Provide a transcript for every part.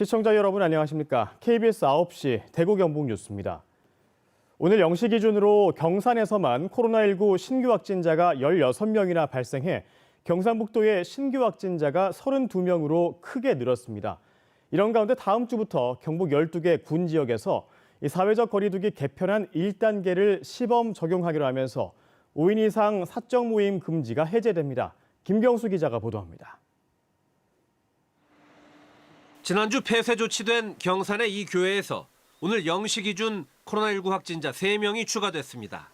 시청자 여러분 안녕하십니까? KBS 9시 대구 경북 뉴스입니다. 오늘 0시 기준으로 경산에서만 코로나19 신규 확진자가 16명이나 발생해 경상북도의 신규 확진자가 32명으로 크게 늘었습니다. 이런 가운데 다음 주부터 경북 12개 군 지역에서 이 사회적 거리두기 개편안 1단계를 시범 적용하기로 하면서 5인 이상 사적 모임 금지가 해제됩니다. 김경수 기자가 보도합니다. 지난주 폐쇄 조치된 경산의 이 교회에서 오늘 0시 기준 코로나19 확진자 3명이 추가됐습니다.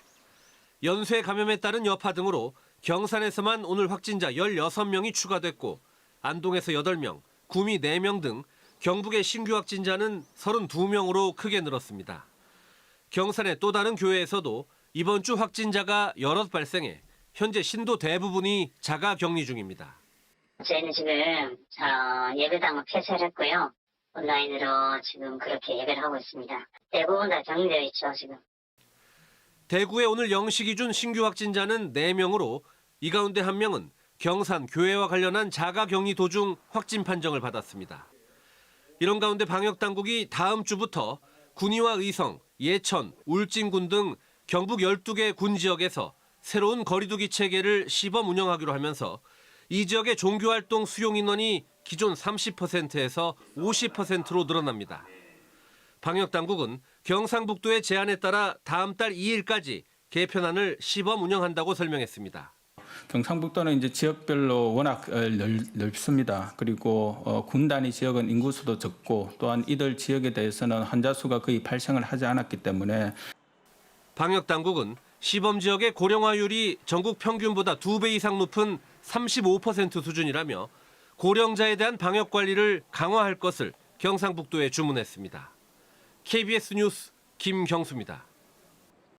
연쇄 감염에 따른 여파 등으로 경산에서만 오늘 확진자 16명이 추가됐고 안동에서 8명, 구미 4명 등 경북의 신규 확진자는 32명으로 크게 늘었습니다. 경산의 또 다른 교회에서도 이번 주 확진자가 여럿 발생해 현재 신도 대부분이 자가 격리 중입니다. 저희는 지금 어, 예배당을 폐쇄를 했고요. 온라인으로 지금 그렇게 예배를 하고 있습니다. 대부분 다 격리되어 있죠, 지금. 대구의 오늘 0시 기준 신규 확진자는 4명으로 이 가운데 한 명은 경산 교회와 관련한 자가 격리 도중 확진 판정을 받았습니다. 이런 가운데 방역 당국이 다음 주부터 군위와 의성, 예천, 울진군 등 경북 12개 군 지역에서 새로운 거리두기 체계를 시범 운영하기로 하면서 이 지역의 종교 활동 수용 인원이 기존 30%에서 50%로 늘어납니다. 방역 당국은 경상북도의 제안에 따라 다음 달 2일까지 개편안을 시범 운영한다고 설명했습니다. 경상북도는 이제 지역별로 워낙 어, 넓, 넓습니다. 그리고 어, 군 단위 지역은 인구 수도 적고 또한 이들 지역에 대해서는 환자 수가 거의 발생을 하지 않았기 때문에 방역 당국은 시범 지역의 고령화율이 전국 평균보다 2배 이상 높은 35% 수준이라며 고령자에 대한 방역 관리를 강화할 것을 경상북도에 주문했습니다. KBS 뉴스 김경수입니다.